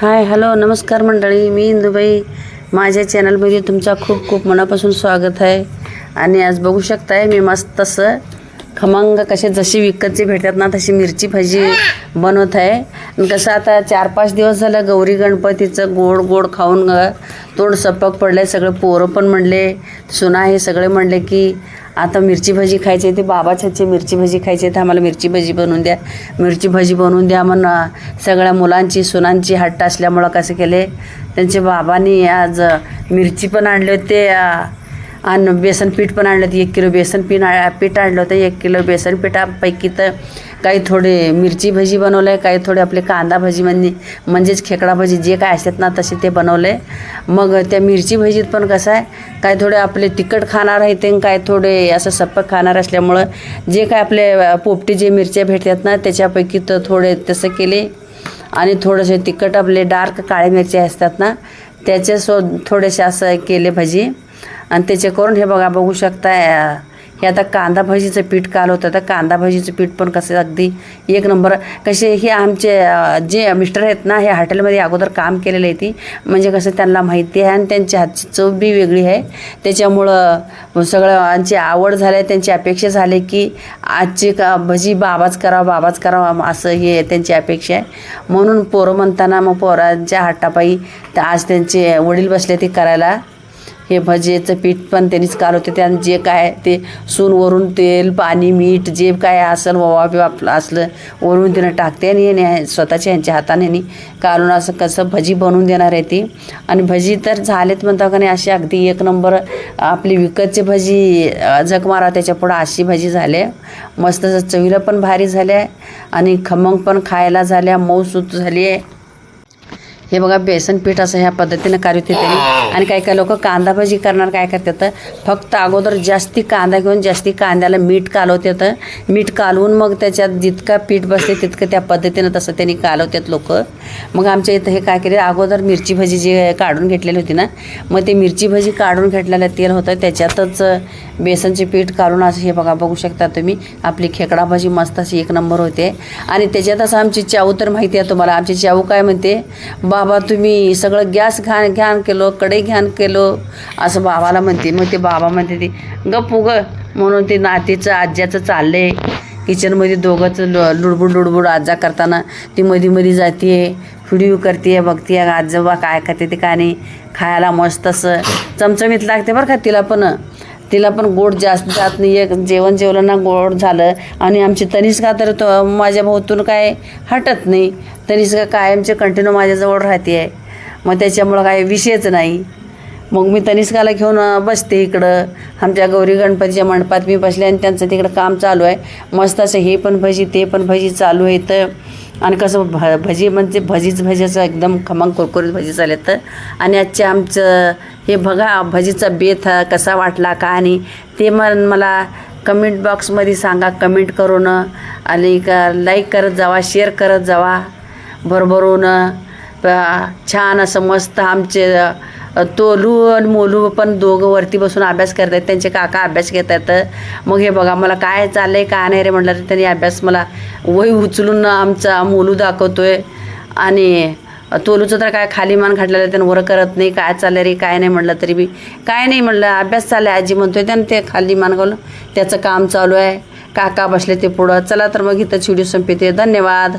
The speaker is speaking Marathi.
हाय हॅलो नमस्कार मंडळी. मी इंदुबाई. माझ्या चॅनलमध्ये तुमचा खूप खूप मनापासून स्वागत आहे. आणि आज बघू शकताय मी मस्त तसं खमंग कसे जशी विकतची भेटतात ना तशी मिरची भाजी बनवत आहे. आणि कसं आता चार पाच दिवस झालं गौरी गणपतीचं गोड गोड खाऊन तोंड सपक पडलं सगळे पोरं पण म्हणले सुना हे सगळे म्हणले की आता मिरची भजी खायची आहे, ते बाबाच ह्याची मिरची भजी खायची तर आम्हाला मिरची भजी बनवून द्या. मिरची भजी बनवून द्या म्हण सगळ्या मुलांची सुनांची हट्ट असल्यामुळं कसं केले? त्यांचे बाबांनी आज मिरची पण आणले होते आणि बेसन पीठ पण आणलं होतं एक किलो बेसन पीठ आ- पीठ आणलं होतं एक किलो बेसन पिठापैकी तर काही थोडे मिरची भजी बनवलं आहे काही थोडे आपले कांदा भजी म्हणजे म्हणजेच खेकडा भजी जे काय असतात ना तसे ते बनवले मग त्या मिरची भजीत पण कसं आहे काय थोडे आपले तिखट खाणार आहे ते काय थोडे असं सप्पक खाणार असल्यामुळं जे काय आपले पोपटी जे मिरच्या भेटतात ना त्याच्यापैकी तर थोडे तसं केले. आणि थोडेसे तिखट आपले डार्क काळे मिरच्या असतात ना त्याचे सो थोडेसे असं केले भजी. आणि त्याच्याकरून करून हे बघा बघू शकता हे आता कांदा भजीचं पीठ काल होतं तर कांदा भजीचं पीठ पण कसं अगदी एक नंबर. कसे हे आमचे जे मिस्टर आहेत ना हे हॉटेलमध्ये अगोदर काम केलेलं आहे ती. म्हणजे कसं त्यांना माहिती आहे आणि त्यांची हातची चव बी वेगळी आहे. त्याच्यामुळं सगळ्यांची आवड झाली त्यांची अपेक्षा झाली की आजची का भजी बाबाच करावा बाबाच करावं असं हे त्यांची अपेक्षा आहे. म्हणून पोरं म्हणताना मग पोरांच्या हट्टापायी आज त्यांचे वडील बसले ते करायला. हे भजेचं पीठ पण त्यांनीच काल होते. त्यानं जे काय ते सून वरून तेल पाणी मीठ जे काय असेल ववा बिवा आपलं असलं वरून तिनं टाकते आणि याने स्वतःच्या ह्यांच्या हाताने कालून असं कसं भजी बनवून देणार आहे ती. आणि भजी तर झालेत म्हणता का नाही अशी अगदी एक नंबर आपली विकतची भजी जगमारा जग मारा त्याच्या पुढं अशी भजी झाले मस्त चवीला पण भारी झाल्या आणि खमंग पण खायला झाल्या मऊसूत झाली आहे हे बघा बेसन पीठ असं ह्या पद्धतीनं करत त्यांनी आणि काही काही लोक कांदा भाजी करणार काय करतात फक्त अगोदर जास्ती कांदा घेऊन जास्ती कांद्याला मीठ कालवतात मीठ कालवून मग त्याच्यात जितका पीठ बसते तितकं त्या पद्धतीनं तसं त्यांनी कालवतात लोक. मग आमच्या इथं हे काय केले अगोदर मिरची भजी जी काढून घेतलेली होती ना मग ते मिरची भजी काढून घेतलेलं तेल होतं त्याच्यातच बेसनचे पीठ काढून असं हे बघा बघू शकता तुम्ही आपली खेकडा भाजी मस्त अशी एक नंबर होते. आणि त्याच्यात असं आमची चाऊ तर माहिती आहे तुम्हाला आमची चाऊ काय म्हणते बाबा तुम्ही सगळं गॅस घाण घाण केलो कडे घाण केलो. असं बाबाला म्हणते. मग ते बाबा म्हणते ते गप उग. म्हणून ते नातीचं आज्याचं चाललंय. किचनमध्ये दोघंच लु- लुडबुड लुडबुड आजा करताना ती मध्ये मध्ये जाते व्हिडिओ करते बघते आजोबा काय करते ते काय नाही खायला मस्त असं. चमचमीत लागते बरं का तिला पण. तिला पण गोड जास्त जात नाही. एक जेवण जेवलं ना गोड झालं. आणि आमची तनिष्का तर तो माझ्या भाऊतून काय हटत नाही. तनिष्का कायमचे कंटिन्यू माझ्याजवळ राहते आहे मग त्याच्यामुळं काही विषयच नाही. मग मी तनिष्काला घेऊन बसते इकडं. आमच्या गौरी गणपतीच्या मंडपात मी बसले आणि त्यांचं तिकडं काम चालू आहे. मस्त असं हे पण भजी ते पण भजी चालू आहे तर आणि कसं भ भजी म्हणजे भजीच भजीचं एकदम खमंग कुरकुरीत भजी चालेल तर आणि आजच्या आमचं हे बघा भजीचा बेत कसा वाटला का आणि ते मन मला कमेंट बॉक्समध्ये सांगा. कमेंट करून आणि का लाईक करत जावा शेअर करत जावा. भरभरून छान असं मस्त आमचे तोलू आणि मोलू पण दोघं वरती बसून अभ्यास करत आहेत. त्यांचे काका अभ्यास घेत आहेत. मग हे बघा मला काय चाललं आहे काय नाही रे म्हटलं तर त्यांनी अभ्यास मला वही उचलून आमचा मोलू दाखवतो आहे आणि तोलूचं तर काय खाली मान खाटलेलं त्यानं वर करत नाही. काय चाललं रे काय नाही म्हटलं तरी मी काय नाही म्हटलं अभ्यास चालला आजी म्हणतोय त्यानं ते खाली मान घालून त्याचं काम चालू आहे. काका बसले ते पुढं. चला तर मग इथं व्हिडिओ संपते. धन्यवाद.